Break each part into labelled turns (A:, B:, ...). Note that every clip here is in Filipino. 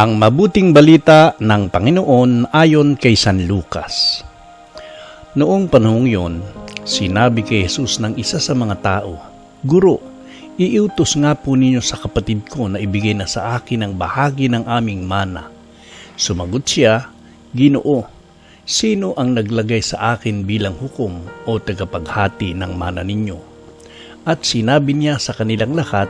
A: Ang mabuting balita ng Panginoon ayon kay San Lucas. Noong panahong yon, sinabi kay Jesus ng isa sa mga tao, Guro, iutos nga po ninyo sa kapatid ko na ibigay na sa akin ang bahagi ng aming mana. Sumagot siya, Ginoo, sino ang naglagay sa akin bilang hukom o tagapaghati ng mana ninyo? At sinabi niya sa kanilang lahat,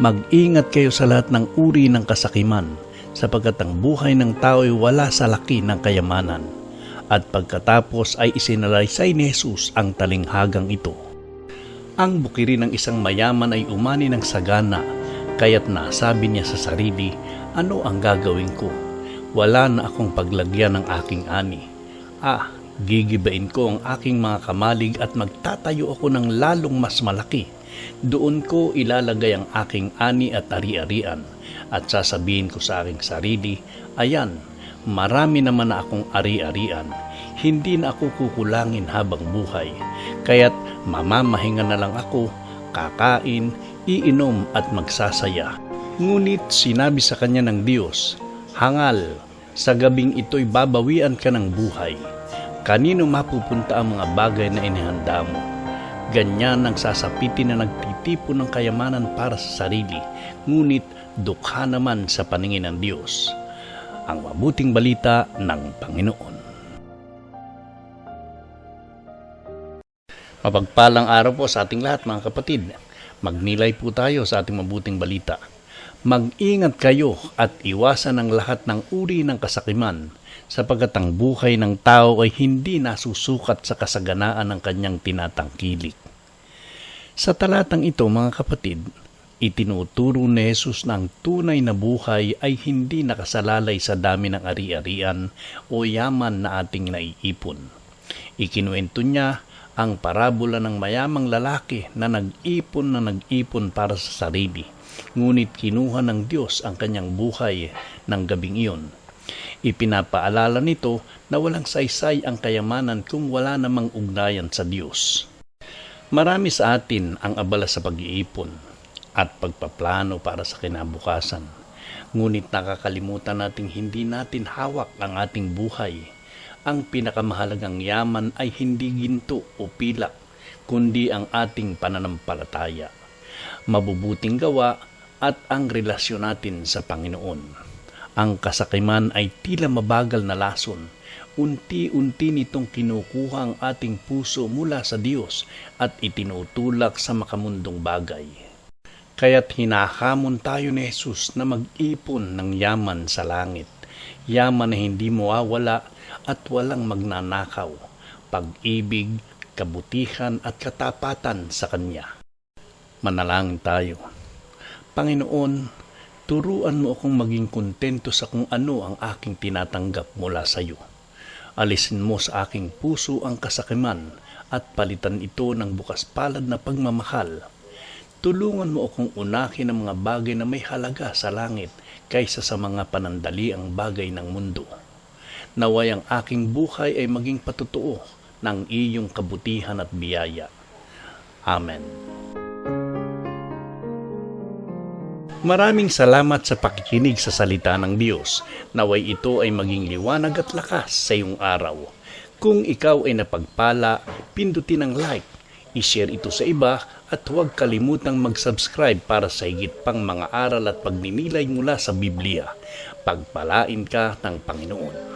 A: Mag-ingat kayo sa lahat ng uri ng kasakiman, sapagkat ang buhay ng tao ay wala sa laki ng kayamanan. At pagkatapos ay isinalaysay ni Jesus ang talinghagang ito. Ang bukiri ng isang mayaman ay umani ng sagana, kaya't nasabi niya sa sarili, ano ang gagawin ko? Wala na akong paglagyan ng aking ani. Ah, gigibain ko ang aking mga kamalig at magtatayo ako ng lalong mas malaki. Doon ko ilalagay ang aking ani at ari-arian at sasabihin ko sa aking sarili, ayan, marami naman na akong ari-arian. Hindi na ako kukulangin habang buhay. Kaya't mamamahinga na lang ako, kakain, iinom at magsasaya. Ngunit sinabi sa kanya ng Diyos, Hangal, sa gabing ito'y babawian ka ng buhay. Kanino mapupunta ang mga bagay na inihanda mo? Ganyan ang sasapitin na nagtitipon ng kayamanan para sa sarili, ngunit dukha naman sa paningin ng Diyos. Ang mabuting balita ng Panginoon. Mapagpalang araw po sa ating lahat mga kapatid. Magnilay po tayo sa ating mabuting balita. Mag-ingat kayo at iwasan ang lahat ng uri ng kasakiman sapagkat ang buhay ng tao ay hindi nasusukat sa kasaganaan ng kanyang tinatangkilik. Sa talatang ito mga kapatid, itinuturo ni Jesus na ang tunay na buhay ay hindi nakasalalay sa dami ng ari-arian o yaman na ating naiipon. Ikinuwento niya ang parabola ng mayamang lalaki na nag-ipon na nag-ipon para sa sarili, ngunit kinuha ng Diyos ang kanyang buhay ng gabing iyon. Ipinapaalala nito na walang saysay ang kayamanan kung wala namang ugnayan sa Diyos. Marami sa atin ang abala sa pag-iipon at pagpaplano para sa kinabukasan. Ngunit nakakalimutan nating hindi natin hawak ang ating buhay. Ang pinakamahalagang yaman ay hindi ginto o pilak, kundi ang ating pananampalataya, mabubuting gawa at ang relasyon natin sa Panginoon. Ang kasakiman ay tila mabagal na lason. Unti-unti nitong kinukuha ang ating puso mula sa Diyos at itinutulak sa makamundong bagay. Kaya't hinahamon tayo ni Jesus na mag-ipon ng yaman sa langit. Yaman na hindi mawawala at walang magnanakaw. Pag-ibig, kabutihan at katapatan sa Kanya. Manalangin tayo. Panginoon, turuan mo akong maging kontento sa kung ano ang aking tinatanggap mula sa iyo. Alisin mo sa aking puso ang kasakiman at palitan ito ng bukas palad na pagmamahal. Tulungan mo akong unahin ang mga bagay na may halaga sa langit kaysa sa mga panandaliang bagay ng mundo. Naway ang aking buhay ay maging patutuo ng iyong kabutihan at biyaya. Amen. Maraming salamat sa pakikinig sa salita ng Diyos. Naway ito ay maging liwanag at lakas sa iyong araw. Kung ikaw ay napagpala, pindutin ang like, ishare ito sa iba at huwag kalimutang mag-subscribe para sa higit pang mga aral at pagninilay mula sa Biblia. Pagpalain ka ng Panginoon.